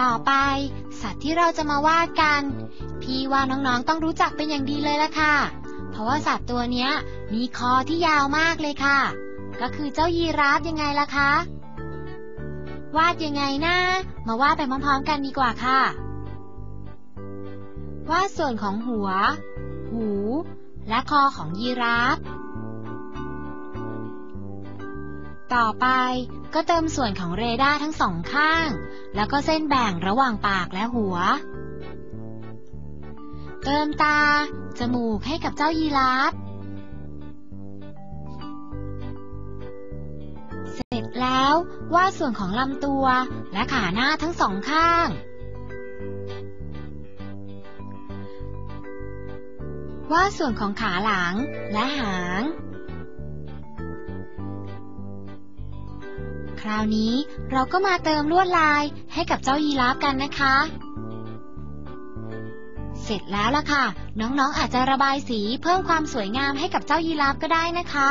ต่อไป สัตว์ที่เราจะมาวาดกัน พี่ว่าน้องๆต้องรู้จักเป็นอย่างดีเลยละค่ะ เพราะว่าสัตว์ตัวเนี้ยมีคอที่ยาวมากเลยค่ะ ก็คือเจ้ายีราฟยังไงล่ะคะ วาดยังไงนะ มาวาดไปพร้อมๆกันดีกว่าค่ะ วาดส่วนของหัว หู และคอของยีราฟ ต่อไปก็เติมส่วนของเรดาร์ทั้งสองข้าง แล้วก็เส้นแบ่งระหว่างปากและหัว เติมตา จมูกให้กับเจ้ายีราฟเสร็จแล้ววาดส่วนของลำตัวและขาหน้าทั้งสองข้าง วาดส่วนของขาหลังและหาง คราวนี้เราก็มาเติมลวดลายให้กับเจ้ายีราฟกันนะคะ เสร็จแล้วล่ะค่ะ น้องๆอาจจะระบายสีเพิ่มความสวยงามให้กับเจ้ายีราฟก็ได้นะคะ